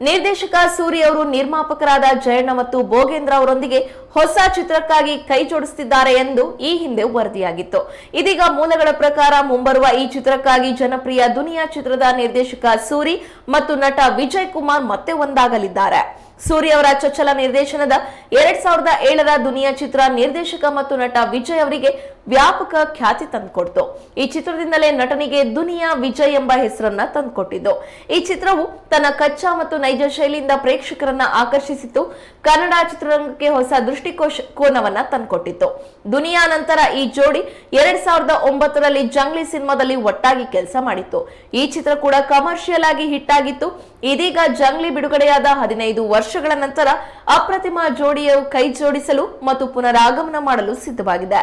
ನಿರ್ದೇಶಕ ಸೂರಿ ಅವರು ನಿರ್ಮಾಪಕರಾದ ಜಯಣ್ಣ ಮತ್ತು ಭೋಗೇಂದ್ರ ಅವರೊಂದಿಗೆ ಹೊಸ ಚಿತ್ರಕ್ಕಾಗಿ ಕೈ ಜೋಡಿಸುತ್ತಿದ್ದಾರೆ ಎಂದು ಈ ಹಿಂದೆ ವರದಿಯಾಗಿತ್ತು. ಇದೀಗ ಮೂಲಗಳ ಪ್ರಕಾರ ಮುಂಬರುವ ಈ ಚಿತ್ರಕ್ಕಾಗಿ ಜನಪ್ರಿಯ ದುನಿಯಾ ಚಿತ್ರದ ನಿರ್ದೇಶಕ ಸೂರಿ ಮತ್ತು ನಟ ವಿಜಯ್ ಕುಮಾರ್ ಮತ್ತೆ ಒಂದಾಗಲಿದ್ದಾರೆ. ಸೂರಿ ಅವರ ಚೊಚ್ಚಲ ನಿರ್ದೇಶನದ ಎರಡ್ ಸಾವಿರದ ಏಳರ ದುನಿಯಾ ಚಿತ್ರ ನಿರ್ದೇಶಕ ಮತ್ತು ನಟ ವಿಜಯ್ ಅವರಿಗೆ ವ್ಯಾಪಕ ಖ್ಯಾತಿ ತಂದುಕೊಡ್ತು. ಈ ಚಿತ್ರದಿಂದಲೇ ನಟನಿಗೆ ದುನಿಯಾ ವಿಜಯ್ ಎಂಬ ಹೆಸರನ್ನ ತಂದುಕೊಟ್ಟಿದ್ದು. ಈ ಚಿತ್ರವು ತನ್ನ ಕಚ್ಚಾ ಮತ್ತು ನೈಜ ಶೈಲಿಯಿಂದ ಪ್ರೇಕ್ಷಕರನ್ನ ಆಕರ್ಷಿಸಿತು ಕನ್ನಡ ಚಿತ್ರರಂಗಕ್ಕೆ ಹೊಸ ದೃಷ್ಟಿಕೋಶ ಕೋನವನ್ನ ತಂದುಕೊಟ್ಟಿತ್ತು. ದುನಿಯಾ ನಂತರ ಈ ಜೋಡಿ ಎರಡ್ ಸಾವಿರದ ಒಂಬತ್ತರಲ್ಲಿ ಜಂಗ್ಲಿ ಸಿನಿಮಾದಲ್ಲಿ ಒಟ್ಟಾಗಿ ಕೆಲಸ ಮಾಡಿತ್ತು. ಈ ಚಿತ್ರ ಕೂಡ ಕಮರ್ಷಿಯಲ್ ಆಗಿ ಹಿಟ್ ಆಗಿತ್ತು. ಇದೀಗ ಜಂಗ್ಲಿ ಬಿಡುಗಡೆಯಾದ ಹದಿನೈದು ವರ್ಷಗಳ ನಂತರ ಅಪ್ರತಿಮ ಜೋಡಿಯು ಕೈ ಜೋಡಿಸಲು ಮತ್ತು ಪುನರಾಗಮನ ಮಾಡಲು ಸಿದ್ಧವಾಗಿದೆ.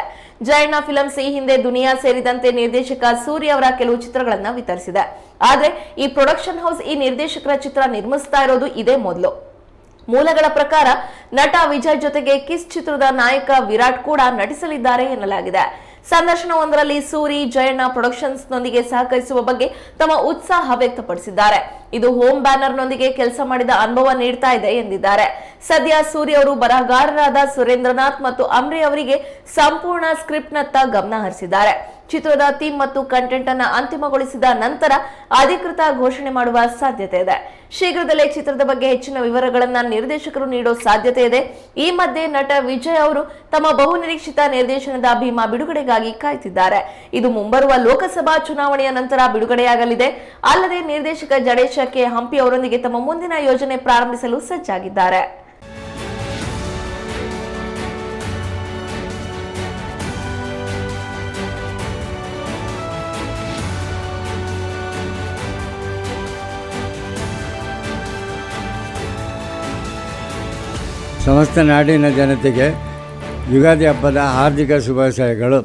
ಜಯಣ್ಣ ಫಿಲಮ್ಸ್ ಈ ಹಿಂದೆ ದುನಿಯಾ ಸೇರಿದಂತೆ ನಿರ್ದೇಶಕ ಸೂರ್ಯ ಅವರ ಕೆಲವು ಚಿತ್ರಗಳನ್ನ ವಿತರಿಸಿದೆ. ಆದ್ರೆ ಈ ಪ್ರೊಡಕ್ಷನ್ ಹೌಸ್ ಈ ನಿರ್ದೇಶಕರ ಚಿತ್ರ ನಿರ್ಮಿಸ್ತಾ ಇರೋದು ಇದೇ ಮೊದಲು. ಮೂಲಗಳ ಪ್ರಕಾರ ನಟ ವಿಜಯ್ ಜೊತೆಗೆ ಕಿಸ್ ಚಿತ್ರದ ನಾಯಕ ವಿರಾಟ್ ಕೂಡ ನಟಿಸಲಿದ್ದಾರೆ ಎನ್ನಲಾಗಿದೆ. ಸಂದರ್ಶನವೊಂದರಲ್ಲಿ ಸೂರಿ, ಜಯಣ್ಣ ಪ್ರೊಡಕ್ಷನ್ಸ್ ನೊಂದಿಗೆ ಸಹಕರಿಸುವ ಬಗ್ಗೆ ತಮ್ಮ ಉತ್ಸಾಹ ವ್ಯಕ್ತಪಡಿಸಿದ್ದಾರೆ. ಇದು ಹೋಮ್ ಬ್ಯಾನರ್ ನೊಂದಿಗೆ ಕೆಲಸ ಮಾಡಿದ ಅನುಭವ ನೀಡ್ತಾ ಇದೆ ಎಂದಿದ್ದಾರೆ. ಸದ್ಯ ಸೂರಿ ಅವರು ಬರಹಗಾರರಾದ ಸುರೇಂದ್ರನಾಥ್ ಮತ್ತು ಅಮ್ರಿ ಅವರಿಗೆ ಸಂಪೂರ್ಣ ಸ್ಕ್ರಿಪ್ಟ್ ನತ್ತ ಗಮನ ಹರಿಸಿದ್ದಾರೆ. ಚಿತ್ರದ ಥೀಮ್ ಮತ್ತು ಕಂಟೆಂಟ್ ಅನ್ನ ಅಂತಿಮಗೊಳಿಸಿದ ನಂತರ ಅಧಿಕೃತ ಘೋಷಣೆ ಮಾಡುವ ಸಾಧ್ಯತೆ ಇದೆ. ಶೀಘ್ರದಲ್ಲೇ ಚಿತ್ರದ ಬಗ್ಗೆ ಹೆಚ್ಚಿನ ವಿವರಗಳನ್ನ ನಿರ್ದೇಶಕರು ನೀಡೋ ಸಾಧ್ಯತೆ ಇದೆ. ಈ ಮಧ್ಯೆ ನಟ ವಿಜಯ್ ಅವರು ತಮ್ಮ ಬಹುನಿರೀಕ್ಷಿತ ನಿರ್ದೇಶನದ ಭೀಮಾ ಬಿಡುಗಡೆಗಾಗಿ ಕಾಯ್ತಿದ್ದಾರೆ. ಇದು ಮುಂಬರುವ ಲೋಕಸಭಾ ಚುನಾವಣೆಯ ನಂತರ ಬಿಡುಗಡೆಯಾಗಲಿದೆ. ಅಲ್ಲದೆ ನಿರ್ದೇಶಕ ಜಡೇಶ ಕೆ ಹಂಪಿ ಅವರೊಂದಿಗೆ ತಮ್ಮ ಮುಂದಿನ ಯೋಜನೆ ಪ್ರಾರಂಭಿಸಲು ಸಜ್ಜಾಗಿದ್ದಾರೆ. ಸಮಸ್ತ ನಾಡಿನ ಜನತೆಗೆ ಯುಗಾದಿ ಹಬ್ಬದ ಹಾರ್ದಿಕ ಶುಭಾಶಯಗಳು.